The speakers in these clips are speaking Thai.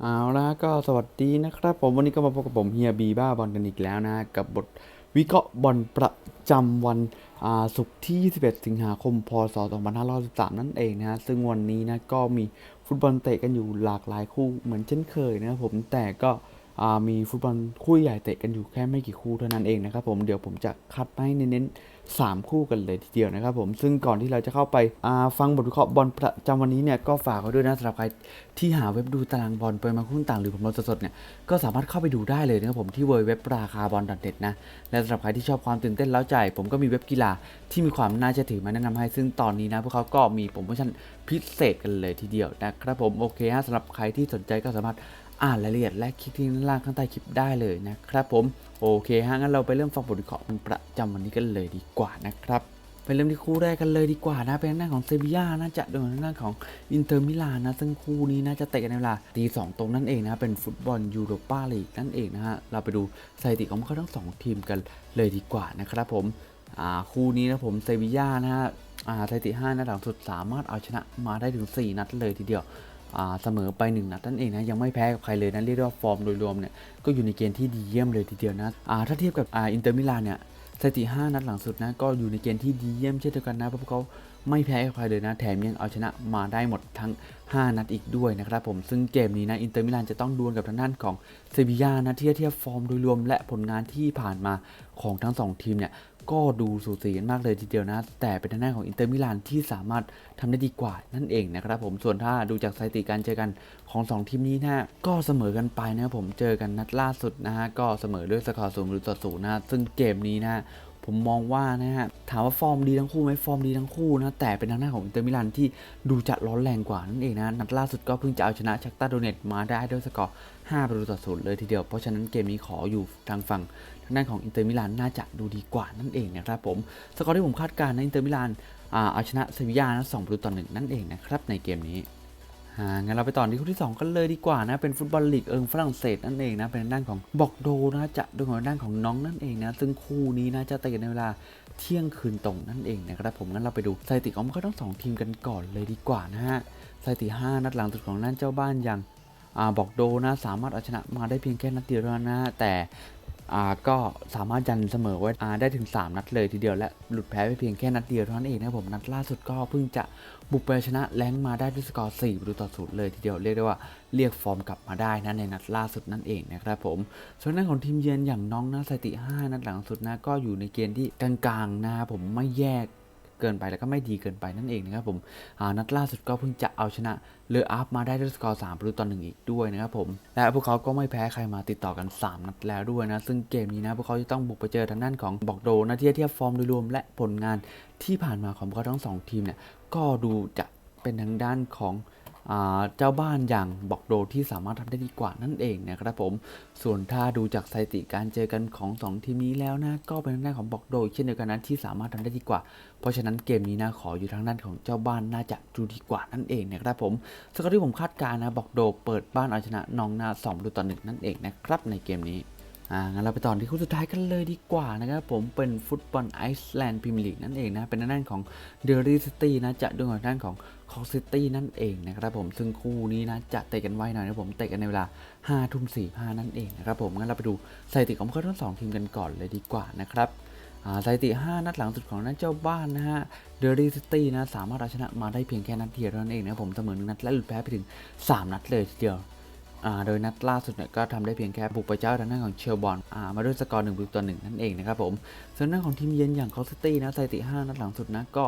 เอาละก็สวัสดีนะครับ ผมวันนี้ก็มาพบกับผมเฮียบีบ้าบอลกันอีกแล้วนะ กับบทวิเคราะห์บอลประจำวันศุกร์ที่ 21 สิงหาคม พศ 2513 นั่นเองนะฮะซึ่งวันนี้นะก็มีฟุตบอลเตะกันอยู่หลากหลายคู่เหมือนเช่นเคยนะครับผมแต่ก็ มีฟุตบอลคู่ใหญ่เตะกันอยู่แค่ไม่กี่คู่เท่านั้นเองนะครับผมเดี๋ยวผมจะคัดมาให้เน้นๆ3คู่กันเลยทีเดียวนะครับผมซึ่งก่อนที่เราจะเข้าไปาฟังบทวิเคราะห์บอลประจำวันนี้เนี่ยก็ฝากไว้ด้วยนะสำหรับใครที่หาเว็บดูตารางบอลไปมาณหุ้นต่างหรือผมลดสดๆเนี่ยก็สามารถเข้าไปดูได้เลยนะครับผมที่เว็บราคาบอลเด็ดนะและสำหรับใครที่ชอบความตื่นเต้นแล้วใจ ผมก็มีเว็บกีฬาที่มีความน่าเชื่อถือมาแนะนำให้ ซึ่งตอนนี้นะพวกเขาก็มีโปรโมชั่นพิเศษกันเลยทีเดียวนะครับผมโอเคฮะสำหรับใครที่สนใจก็สามารถ อ่านรายละเอียดและคลิกที่ด้านล่างข้างใต้คลิปได้เลยนะครับผมโอเคฮะงั้นเราไปเริ่มฟังบทวิเคราะห์มันประจำวันนี้กันเลยดีกว่านะครับไปเริ่มที่คู่แรกกันเลยดีกว่านะเป็นทางด้าของเซบีย่านะจะโดนทางด้าของอินเตอร์มิลานนะ ซึ่งคู่นี้นะจะเตะกันในเวลาตีสองตรงนั่นเองนะ เป็นฟุตบอลยูโรปาลีกนั่นเองนะฮะ เราไปดูสถิติของพวกเขาทั้งสองทีมกันเลยดีกว่านะครับผมอ่าคู่นี้นะผมเซบีย่านะฮะอ่าสถิติ5นัดหลังสุดสามารถเอาชนะมาได้ถึง 4 นัดเลยทีเดียว เสมอไป1นัดนั่นเองนะยังไม่แพ้กับใครเลยนะเรียกได้ว่าฟอร์มโดยรวมเนี่ยก็อยู่ในเกณฑ์ที่ดีเยี่ยมเลยทีเดียวนะอ่าถ้าเทียบกับอินเตอร์มิลานเนี่ยสถิติ 5 นัดหลังสุดนะก็อยู่ในเกณฑ์ที่ดีเยี่ยมเช่นเดียวกันนะเพราะเขาไม่แพ้ใครเลยนะ แถมยังเอาชนะมาได้หมดทั้ง 5 นัดอีกด้วยนะครับผมซึ่งเกมนี้นะอินเตอร์มิลานจะต้องดวลกับทางด้านของเซบียานะเทียบเทียบฟอร์มโดยรวมและผลงานที่ผ่านมาของทั้ง 2 ทีมเนี่ย ก็ดูสูสีกันมากเลยทีเดียวนะ แต่เป็นทางด้านของอินเตอร์มิลานที่สามารถทำได้ดีกว่านั่นเองนะครับผมส่วนถ้าดูจากสถิติการเจอกันของ 2 ทีมนี้นะก็เสมอกันไปนะครับผมเจอกันนัดล่าสุดนะฮะก็เสมอด้วยสกอร์ศูนย์ประตูต่อศูนย์นะซึ่งเกมนี้นะผมมองว่านะฮะถามว่าฟอร์มดีทั้งคู่ไหมฟอร์มดีทั้งคู่นะแต่เป็นทางด้าของอินเตอร์มิลานที่ดูจะร้อนแรงกว่านั่นเองนะนัดล่าสุดก็เพิ่งจะเอาชนะชักตาโดเนตมาได้ด้วยสกอร์5ประตูต่อศูนย์เลยทีเดียวเพราะฉะนั้นเกมนี้ขออยู่ทางฝั่ง ทางด้านของอินเตอร์มิลานน่าจะดูดีกว่านั่นเองนะครับผมสกอร์ที่ผมคาดการณ์นะอินเตอร์มิลานเอาชนะเซบียานะสองประตูต่อหนึ่งนั่นเองนะครับในเกมนี้อ่างั้นเราไปต่อที่คู่ที่ 2 กันเลยดีกว่านะ เป็นฟุตบอลลีกเอิงฝรั่งเศสนั่นเองนะ เป็นด้านของบอกโดนะจะดูของทางด้านของน้องนั่นเองนะ ซึ่งคู่นี้นะจะเตะในเวลาเที่ยงคืนตรงนั่นเองนะครับผมงั้นเราไปดูสถิติของเขาทั้งสองทีมกันก่อนเลยดีกว่านะฮะสถิติ 5 นัดหลังสุดของด้านเจ้าบ้านอย่างอ่าบอกโดนะสามารถเอาชนะมาได้เพียงแค่นัดเดียวเท่านั้นนะแต่ ก็สามารถยันเสมอไว้ได้ถึง 3 นัดเลยทีเดียวและหลุดแพ้ไปเพียงแค่นัดเดียวเท่านั้นเองนะครับผมนัดล่าสุดก็เพิ่งจะบุกไปชนะแล้งมาได้ด้วยสกอร์4ประตูต่อศูนย์เลยทีเดียวเรียกได้ว่าเรียกฟอร์มกลับมาได้นะในนัดล่าสุดนั่นเองนะครับผม ส่วนด้านของทีมเยือนอย่างน้องนะสถิติ 5 นัดหลังสุดนะก็อยู่ในเกณฑ์ที่กลางๆนะครับผมไม่แยก เกินไปแล้วก็ไม่ดีเกินไปนั่นเองนะครับผมอ่านัดล่าสุดก็เพิ่งจะเอาชนะเลออัพมาได้ด้วยสกอร์สามประตูต่อหนึ่งอีกด้วยนะครับผม และพวกเขาก็ไม่แพ้ใครมาติดต่อกัน 3 นัดแล้วด้วยนะ ซึ่งเกมนี้นะพวกเขาจะต้องบุกไปเจอทางด้านของบอกโดนะที่เทียบฟอร์มโดยรวมและผลงานที่ผ่านมาของพวกเขาทั้งสองทีมเนี่ยก็ดูจะเป็นทางด้านของ เจ้าบ้านอย่างบอกโดที่สามารถทำได้ดีกว่านั่นเองนะครับผม ส่วนถ้าดูจากสถิติการเจอกันของ 2 ทีมนี้แล้วนะ ก็เป็นทางด้านของบอกโดเช่นเดียวกันนะที่สามารถทำได้ดีกว่า เพราะฉะนั้นเกมนี้นะขออยู่ทางด้านของเจ้าบ้านน่าจะดูดีกว่านั่นเองนะครับผมสกอร์ที่ผมคาดการณ์นะบอกโดเปิดบ้านเอาชนะน้องนา2ประตูต่อหนึ่งนั่นเองนะครับในเกมนี้ อ่างั้นเราไปต่อที่คู่สุดท้ายกันเลยดีกว่านะครับผมเป็นฟุตบอลไอซ์แลนด์พรีเมียร์ลีกนั่นเองนะ เป็นด้านของเดอรี่ซิตี้นะ จะด้วยด้านของคอซิตี้นั่นเองนะครับผมซึ่งคู่นี้นะ จะเตะกันไวหน่อยนะผมเตะกันในเวลา5ทุ่ม45นั่นเองนะครับผมงั้นเราไปดูสถิติของพวกเขาทั้งสองทีมกันก่อนเลยดีกว่านะครับสถิติ 5 นัดหลังสุดของนัดเจ้าบ้านนะฮะ เดอรี่ซิตี้นะสามารถเอาชนะมาได้เพียงแค่นัดเดียวเท่านั้นเองนะผมเสมอหนึ่งนัดและหลุดแพ้ไปถึง 3 นัดเลยทีเดียว โดยนัดล่าสุดเนี่ยก็ทำได้เพียงแค่บุกไปเจ้าทางด้านของเชลบอนอมาด้วยสกอร์หนึ่งประตูต่อหนึ่งนั่นเองนะครับผมส่วนด้านของทีมเยือนอย่างคอสตี้นะสถิติ5นัดหลังสุดนะก็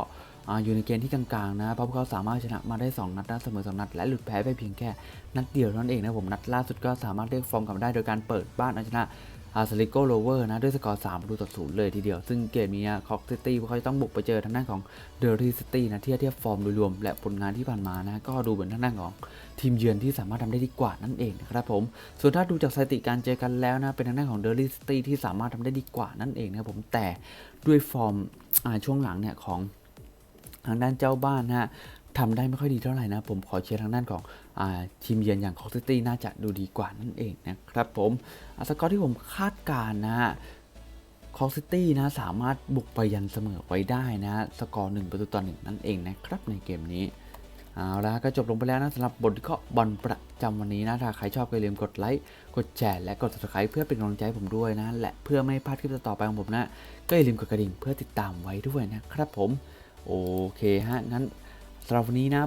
อ่าอยู่ในเกณฑ์ที่กลางๆนะเพราะพวกเขาสามารถชนะมาได้ 2 นัดนะเสมอสองนัด และหลุดแพ้ไปเพียงแค่นัดเดียวเท่านั้นเองนะผมนัดล่าสุดก็สามารถเรียกฟอร์มกลับมาได้โดยการเปิดบ้านเอาชนะ อาร์เซลิโกโรเวอร์นะด้วยสกอร์3ประตูต่อศูนย์เลยทีเดียว ซึ่งเกมนี้คอกซิตี้เขาจะต้องบุกไปเจอทางด้านของเดอรี่ซิตี้นะที่เทียบฟอร์มโดยรวมและผลงานที่ผ่านมานะก็ดูเหมือนทางด้านของทีมเยือนที่สามารถทำได้ดีกว่านั่นเองนะครับผม ส่วนถ้าดูจากสถิติการเจอกันแล้วนะเป็นทางด้านของเดอร์ลี่ซิตี้ที่สามารถทำได้ดีกว่านั่นเองนะครับผมแต่ด้วยฟอร์มช่วงหลังเนี่ยของทางด้านเจ้าบ้านนะฮะ ทำได้ไม่ค่อยดีเท่าไหร่นะ ผมขอเชียร์ทางด้านของอทีมเยือนอย่างคอกซิตี้น่าจะดูดีกว่านั่นเองนะครับผมสกอร์ที่ผมคาดการณ์นะคอกซิตี้นะสามารถบุกไปยันเสมอไว้ได้นะสกอร์หนึ่งประตูต่อหนึ่งนั่นเองนะครับในเกมนี้เอาละก็จบลงไปแล้วนะสำหรับบทวิเคราะห์บอลประจำวันนี้นะถ้าใครชอบก็อย่าลืมกดไลค์กดแชร์และกด subscribe เพื่อเป็นกำลังใจใผมด้วยนะ และเพื่อไม่ให้พลาดคลิปต่อไปของผมนะ ก็อย่าลืมกดกระดิ่งเพื่อติดตามไว้ด้วยนะครับผม โอเคฮะงั้น สำหรับวันนี้นะ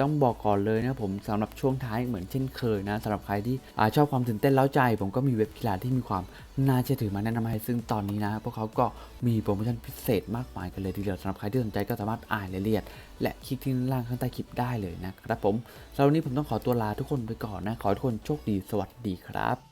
ต้องบอกก่อนเลยนะผมสำหรับช่วงท้ายเหมือนเช่นเคยนะสำหรับใครที่อชอบความตื่นเต้นเล้าใจ ผมก็มีเว็บกีฬาที่มีความน่าเชื่อถือมาแนะนำให้ซึ่งตอนนี้นะพวกเขาก็มีโปรโมชั่นพิเศษมากมายกันเลยทีเดียวสำหรับใครที่สนใจก็สามารถอ่านรายละเอียด และคลิกที่ล่างข้างใต้คลิปได้เลยนะครับผมสำหรับวันนี้ผมต้องขอตัวลาทุกคนไปก่อนนะขอทุกคนโชคดีสวัสดีครับ